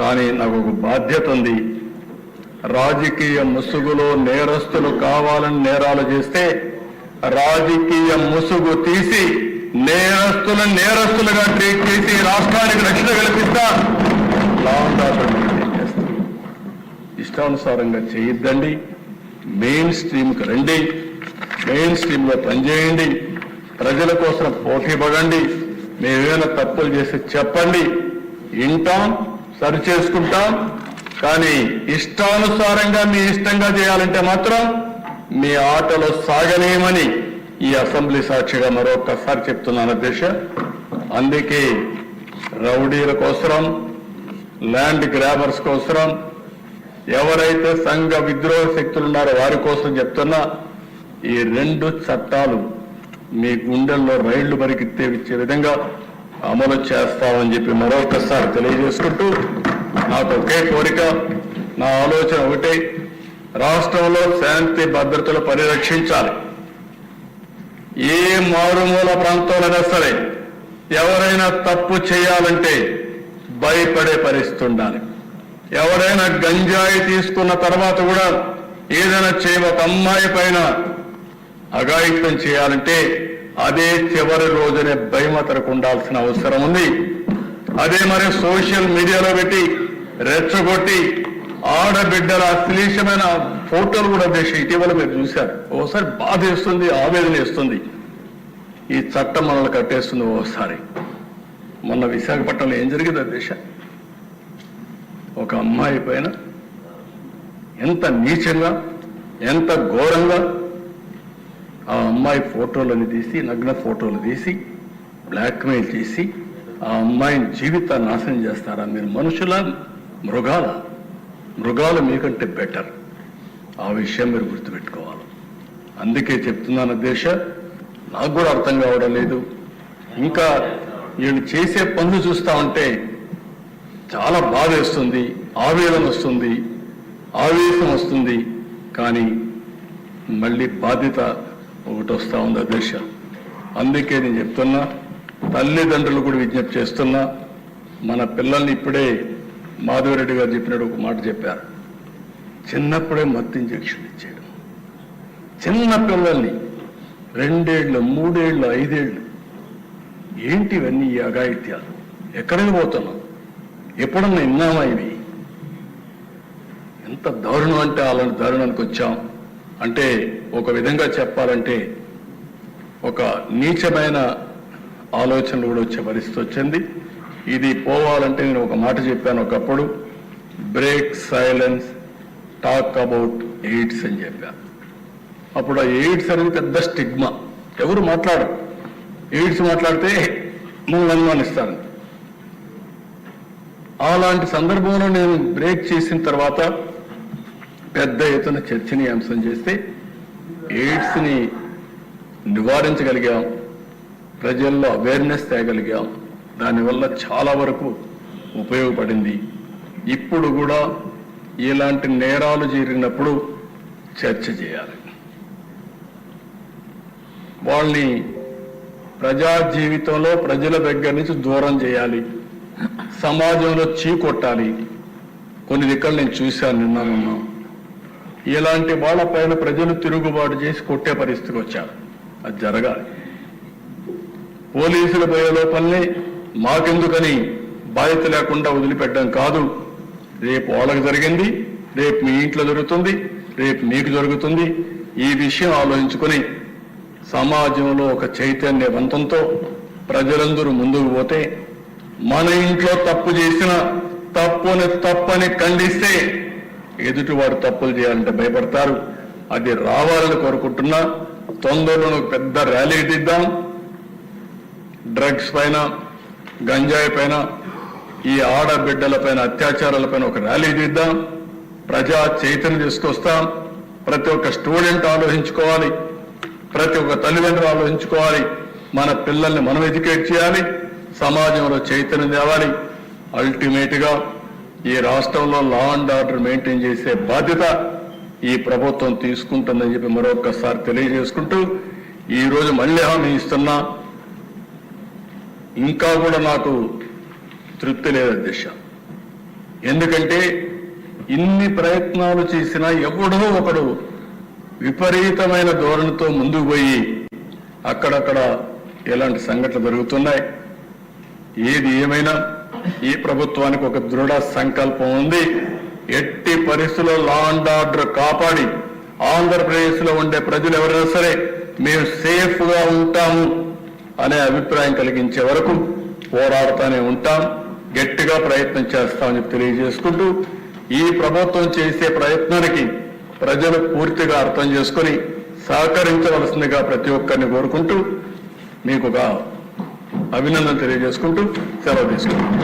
కానీ నాకు ఒక బాధ్యత ఉంది. రాజకీయ ముసుగులో నేరస్తులు కావాలని నేరాలు చేస్తే రాజకీయ ముసుగు తీసి నేరస్తుల నేరస్తులుగా ట్రీట్ చేసి రాష్ట్రానికి రక్షణ కల్పిస్తా. ఇష్టానుసారంగా చేయొద్దండి. మెయిన్ స్ట్రీమ్కి రండి. మెయిన్ స్ట్రీమ్లో పనిచేయండి ప్రజల కోసం పోటీ పడండి మేమేమైనా తప్పులు చేసి చెప్పండి. వింటాం. సరి చేసుకుంటాం కానీ ఇష్టానుసారంగా మీ ఇష్టంగా చేయాలంటే మాత్రం మీ ఆటలో సాగలేమని ఈ అసెంబ్లీ సాక్షిగా మరొకసారి చెప్తున్నాను అధ్యక్ష. అందుకే రౌడీల కోసరం ల్యాండ్ గ్రాబర్స్ కోసరం ఎవరైతే సంఘ విద్రోహ శక్తులు ఉన్నారో వారి కోసం చెప్తున్నా ఈ రెండు చట్టాలు మీ గుండెల్లో రైళ్ళు పరిగెత్తే విచ్చే విధంగా అమలు చేస్తామని చెప్పి మరొకసారి తెలియజేసుకుంటూ నాకు ఒకే కోరిక నా ఆలోచన ఒకటే రాష్ట్రంలో శాంతి భద్రతలు పరిరక్షించాలి. ఏ మారుమూల ప్రాంతంలోనే సరే ఎవరైనా తప్పు చేయాలంటే భయపడే పరిస్థితి ఉండాలి. ఎవరైనా గంజాయి తీసుకున్న తర్వాత కూడా ఏదైనా చేయ ఒక అమ్మాయి పైన అఘాయిత్యం చేయాలంటే అదే చివరి రోజునే భయమతరకు ఉండాల్సిన అవసరం ఉంది. అదే మరి సోషల్ మీడియాలో పెట్టి రెచ్చగొట్టి ఆడబిడ్డల అశ్లీషమైన ఫోటోలు కూడా దేశం ఇటీవల మీరు చూశారు. ఓసారి బాధ వేస్తుంది ఆవేదన వేస్తుంది. ఈ చట్టం మనల్ని కట్టేస్తుంది ఓసారి. మొన్న విశాఖపట్నంలో ఏం జరిగింది దేశ? ఒక అమ్మాయి పైన ఎంత నీచంగా ఎంత ఘోరంగా ఆ అమ్మాయి ఫోటోలను తీసి నగ్న ఫోటోలు తీసి బ్లాక్మెయిల్ చేసి ఆ అమ్మాయిని జీవితాన్ని నాశనం చేస్తారా? మీరు మనుషుల మృగాల? మృగాలు మీకంటే బెటర్ ఆ విషయం మీరు గుర్తుపెట్టుకోవాలి. అందుకే చెప్తున్నాను దేశ నాకు కూడా అర్థం కావడం లేదు. ఇంకా వీళ్ళు చేసే పనులు చూస్తా ఉంటే చాలా బాధ వేస్తుంది ఆవేదన వస్తుంది ఆవేశం వస్తుంది. కానీ మళ్ళీ బాధ్యత ఒకటి వస్తూ ఉంది అధ్యక్ష అందుకే నేను చెప్తున్నా తల్లిదండ్రులు కూడా విజ్ఞప్తి చేస్తున్నా మన పిల్లల్ని ఇప్పుడే మాధవరెడ్డి గారు చెప్పినట్టు ఒక మాట చెప్పారు. చిన్నప్పుడే మత్తు ఇంజక్షన్ ఇచ్చేయడం. చిన్న పిల్లల్ని రెండేళ్ళు మూడేళ్ళు ఐదేళ్ళు ఏంటి ఇవన్నీ ఈ అఘాయిత్యాలు? ఎక్కడికి పోతున్నాం? ఎప్పుడన్నా విన్నామా ఇవి? ఎంత దారుణం అంటే అలాంటి దారుణానికి వచ్చాం. అంటే ఒక విధంగా చెప్పాలంటే ఒక నీచమైన ఆలోచనలు కూడా వచ్చే పరిస్థితి వచ్చింది. ఇది పోవాలంటే నేను ఒక మాట చెప్పాను ఒకప్పుడు break silence talk about AIDS అని చెప్పాను. అప్పుడు ఆ ఎయిడ్స్ అనేది పెద్ద స్టిగ్మా. ఎవరు మాట్లాడరు. ఎయిడ్స్ మాట్లాడితే మమ్మల్ని అనుమానిస్తారు అలాంటి సందర్భంలో నేను బ్రేక్ చేసిన తర్వాత పెద్ద ఎత్తున చర్చనీయాంశం చేస్తే ఎయిడ్స్ని నివారించగలిగాం. ప్రజల్లో అవేర్నెస్ తేగలిగాం. దానివల్ల చాలా వరకు ఉపయోగపడింది. ఇప్పుడు కూడా ఇలాంటి నేరాలు జరిగినప్పుడు చర్చ చేయాలి. వాళ్ళని ప్రజా జీవితంలో ప్రజల దగ్గర నుంచి దూరం చేయాలి. సమాజంలో చీకొట్టాలి. కొన్ని దిక్కలు నేను చూశాను నిన్న ఇలాంటి వాళ్ళపైన ప్రజలు తిరుగుబాటు చేసి కొట్టే పరిస్థితికి వచ్చారు. అది జరగాలి. పోలీసులు పోయే లోపలనే మాకెందుకని బాధ్యత లేకుండా వదిలిపెట్టడం కాదు. రేపు వాళ్ళకి జరిగింది రేపు మీ ఇంట్లో జరుగుతుంది రేపు మీకు జరుగుతుంది. ఈ విషయం ఆలోచించుకొని సమాజంలో ఒక చైతన్యవంతంతో ప్రజలందరూ ముందుకు పోతే మన ఇంట్లో తప్పు చేసిన తప్పుని తప్పని ఖండిస్తే ఎదుటివాడు తప్పులు చేయాలంటే భయపడతారు. అది రావాలని కోరుకుంటున్నా. తొందరలో పెద్ద ర్యాలీ తీద్దాం. డ్రగ్స్ పైన గంజాయి పైన ఈ ఆడబిడ్డల పైన అత్యాచారాల పైన ఒక ర్యాలీ తీద్దాం. ప్రజా చైతన్యం తీసుకొస్తాం. ప్రతి ఒక్క స్టూడెంట్ ఆలోచించుకోవాలి. ప్రతి ఒక్క తల్లిదండ్రులు ఆలోచించుకోవాలి. మన పిల్లల్ని మనం ఎడ్యుకేట్ చేయాలి. సమాజంలో చైతన్యం తేవాలి. అల్టిమేట్గా ఈ రాష్ట్రంలో లా అండ్ ఆర్డర్ మెయింటైన్ చేసే బాధ్యత ఈ ప్రభుత్వం తీసుకుంటుందని చెప్పి మరొకసారి తెలియజేసుకుంటూ ఈరోజు మళ్ళీ హామీ ఇస్తున్నా. ఇంకా కూడా నాకు తృప్తి లేదు అధ్యక్ష. ఎందుకంటే ఇన్ని ప్రయత్నాలు చేసినా ఎవడో ఒకడు విపరీతమైన ధోరణితో ముందుకు పోయి అక్కడక్కడ ఎలాంటి సంఘటనలు జరుగుతున్నాయి. ఏది ఏమైనా ఈ ప్రభుత్వానికి ఒక దృఢ సంకల్పం ఉంది. ఎట్టి పరిస్థితుల్లో లా అండ్ ఆర్డర్ కాపాడి ఆంధ్రప్రదేశ్లో ఉండే ప్రజలు ఎవరైనా సరే మేము సేఫ్గా ఉంటాము అనే అభిప్రాయం కలిగించే వరకు పోరాడుతూనే ఉంటాం. గట్టిగా ప్రయత్నం చేస్తామని చెప్పి తెలియజేసుకుంటూ ఈ ప్రభుత్వం చేసే ప్రయత్నానికి ప్రజలు పూర్తిగా అర్థం చేసుకుని సహకరించవలసిందిగా ప్రతి ఒక్కరిని కోరుకుంటూ మీకు ఒక అభినందన తెలియజేసుకుంటూ సెలవు తీసుకుంటాం